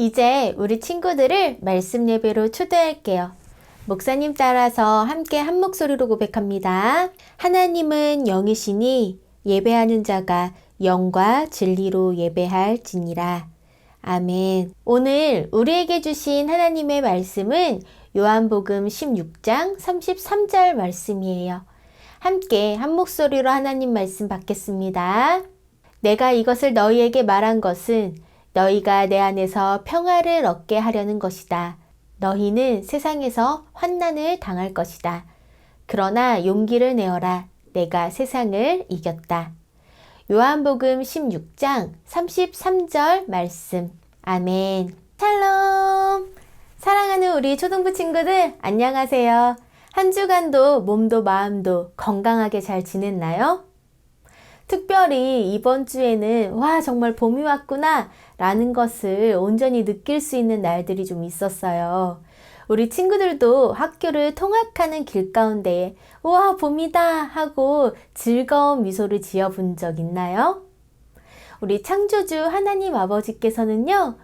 이제 우리 친구들을 말씀 예배로 초대할게요. 목사님 따라서 함께 한 목소리로 고백합니다. 하나님은 영이시니 예배하는 자가 영과 진리로 예배할 지니라. 아멘. 오늘 우리에게 주신 하나님의 말씀은 요한복음 16장 33절 말씀이에요. 함께 한 목소리로 하나님 말씀 받겠습니다. 내가 이것을 너희에게 말한 것은 너희가 내 안에서 평화를 얻게 하려는 것이다. 너희는 세상에서 환난을 당할 것이다. 그러나 용기를 내어라. 내가 세상을 이겼다. 요한복음 16장 33절 말씀. 아멘. 샬롬. 사랑하는 우리 초등부 친구들, 안녕하세요. 한 주간도 몸도 마음도 건강하게 잘 지냈나요? 특별히 이번 주에는 와, 정말 봄이 왔구나 라는 것을 온전히 느낄 수 있는 날들이 좀 있었어요. 우리 친구들도 학교를 통학하는 길 가운데 우와, 봄이다 하고 즐거운 미소를 지어 본 적 있나요? 우리 창조주 하나님 아버지께서는요,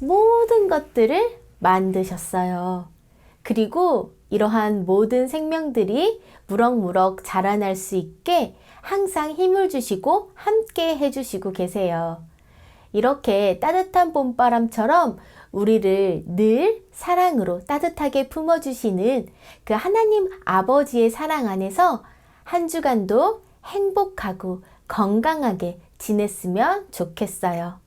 모든 것들을 만드셨어요. 그리고 이러한 모든 생명들이 무럭무럭 자라날 수 있게 항상 힘을 주시고 함께 해주시고 계세요. 이렇게 따뜻한 봄바람처럼 우리를 늘 사랑으로 따뜻하게 품어주시는 그 하나님 아버지의 사랑 안에서 한 주간도 행복하고 건강하게 지냈으면 좋겠어요.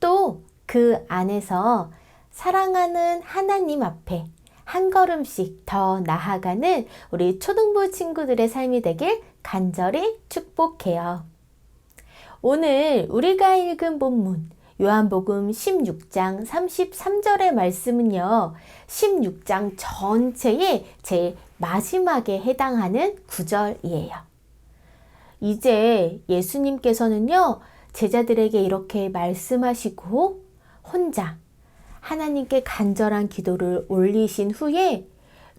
또 그 안에서 사랑하는 하나님 앞에 한 걸음씩 더 나아가는 우리 초등부 친구들의 삶이 되길 간절히 축복해요. 오늘 우리가 읽은 본문 요한복음 16장 33절의 말씀은요. 16장 전체의 제일 마지막에 해당하는 구절이에요. 이제 예수님께서는요. 제자들에게 이렇게 말씀하시고 혼자 하나님께 간절한 기도를 올리신 후에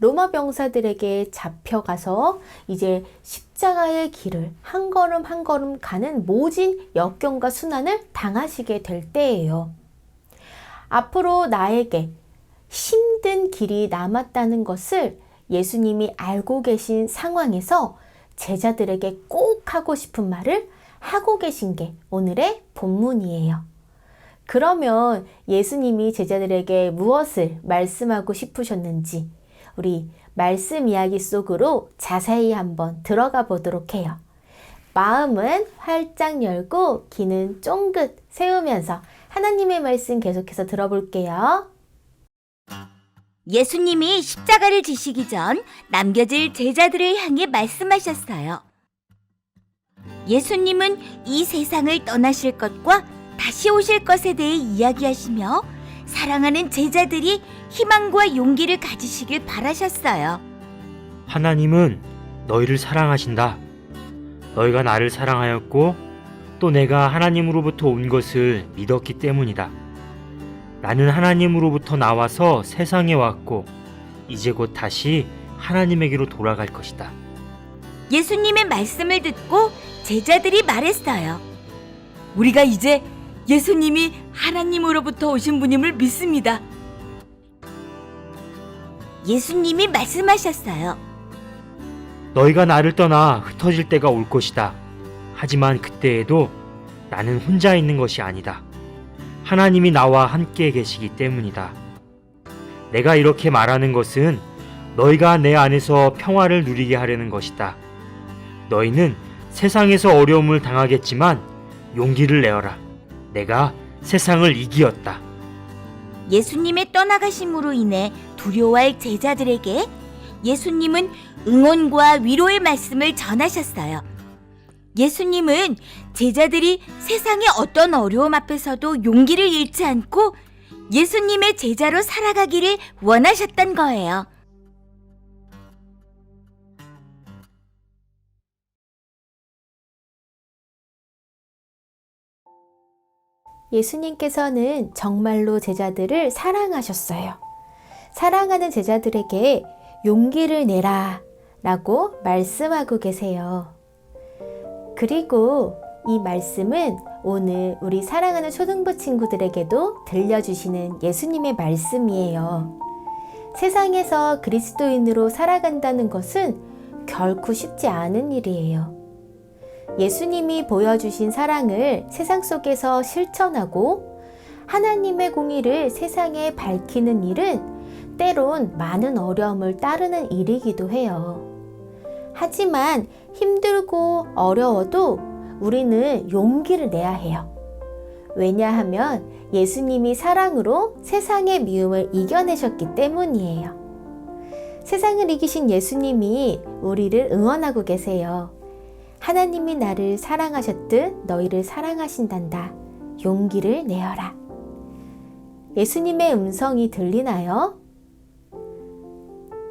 로마 병사들에게 잡혀가서 이제 십자가의 길을 한 걸음 한 걸음 가는 모진 역경과 순환을 당하시게 될 때예요. 앞으로 나에게 힘든 길이 남았다는 것을 예수님이 알고 계신 상황에서 제자들에게 꼭 하고 싶은 말을 하고 계신 게 오늘의 본문이에요. 그러면 예수님이 제자들에게 무엇을 말씀하고 싶으셨는지 우리 말씀 이야기 속으로 자세히 한번 들어가 보도록 해요. 마음은 활짝 열고 귀는 쫑긋 세우면서 하나님의 말씀 계속해서 들어볼게요. 예수님이 십자가를 지시기 전 남겨질 제자들을 향해 말씀하셨어요. 예수님은 이 세상을 떠나실 것과 다시 오실 것에 대해 이야기하시며 사랑하는 제자들이 희망과 용기를 가지시길 바라셨어요. 하나님은 너희를 사랑하신다. 너희가 나를 사랑하였고 또 내가 하나님으로부터 온 것을 믿었기 때문이다. 나는 하나님으로부터 나와서 세상에 왔고 이제 곧 다시 하나님에게로 돌아갈 것이다. 예수님의 말씀을 듣고 제자들이 말했어요. 우리가 이제 예수님이 하나님으로부터 오신 분임을 믿습니다. 예수님이 말씀하셨어요. 너희가 나를 떠나 흩어질 때가 올 것이다. 하지만 그때에도 나는 혼자 있는 것이 아니다. 하나님이 나와 함께 계시기 때문이다. 내가 이렇게 말하는 것은 너희가 내 안에서 평화를 누리게 하려는 것이다. 너희는 세상에서 어려움을 당하겠지만 용기를 내어라. 내가 세상을 이기었다. 예수님의 떠나가심으로 인해 두려워할 제자들에게 예수님은 응원과 위로의 말씀을 전하셨어요. 예수님은 제자들이 세상의 어떤 어려움 앞에서도 용기를 잃지 않고 예수님의 제자로 살아가기를 원하셨던 거예요. 예수님께서는 정말로 제자들을 사랑하셨어요. 사랑하는 제자들에게 용기를 내라 라고 말씀하고 계세요. 그리고 이 말씀은 오늘 우리 사랑하는 초등부 친구들에게도 들려주시는 예수님의 말씀이에요. 세상에서 그리스도인으로 살아간다는 것은 결코 쉽지 않은 일이에요. 예수님이 보여주신 사랑을 세상 속에서 실천하고 하나님의 공의를 세상에 밝히는 일은 때론 많은 어려움을 따르는 일이기도 해요. 하지만 힘들고 어려워도 우리는 용기를 내야 해요. 왜냐하면 예수님이 사랑으로 세상의 미움을 이겨내셨기 때문이에요. 세상을 이기신 예수님이 우리를 응원하고 계세요. 하나님이 나를 사랑하셨듯 너희를 사랑하신단다. 용기를 내어라. 예수님의 음성이 들리나요?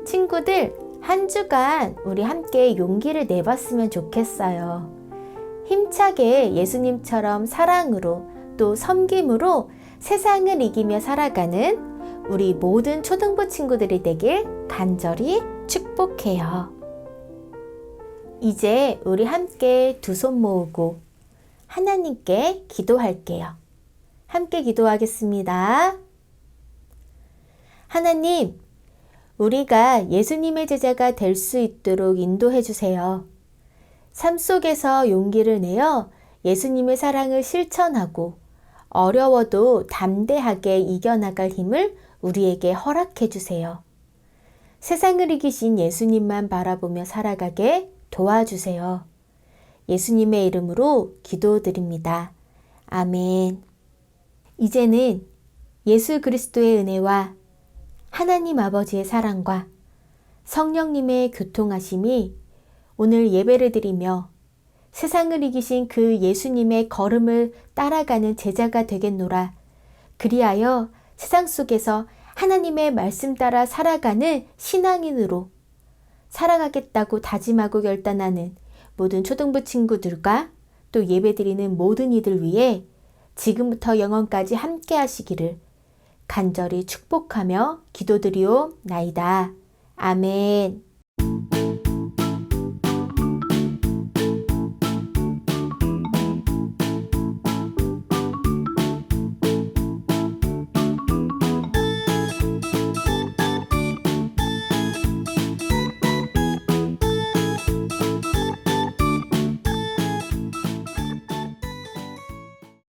친구들, 한 주간 우리 함께 용기를 내봤으면 좋겠어요. 힘차게 예수님처럼 사랑으로 또 섬김으로 세상을 이기며 살아가는 우리 모든 초등부 친구들이 되길 간절히 축복해요. 이제 우리 함께 두 손 모으고 하나님께 기도할게요. 함께 기도하겠습니다. 하나님, 우리가 예수님의 제자가 될 수 있도록 인도해 주세요. 삶 속에서 용기를 내어 예수님의 사랑을 실천하고 어려워도 담대하게 이겨나갈 힘을 우리에게 허락해 주세요. 세상을 이기신 예수님만 바라보며 살아가게 도와주세요. 예수님의 이름으로 기도드립니다. 아멘. 이제는 예수 그리스도의 은혜와 하나님 아버지의 사랑과 성령님의 교통하심이 오늘 예배를 드리며 세상을 이기신 그 예수님의 걸음을 따라가는 제자가 되겠노라. 그리하여 세상 속에서 하나님의 말씀 따라 살아가는 신앙인으로 살아가겠다고 다짐하고 결단하는 모든 초등부 친구들과 또 예배드리는 모든 이들 위해 지금부터 영원까지 함께 하시기를 간절히 축복하며 기도드리오 나이다. 아멘.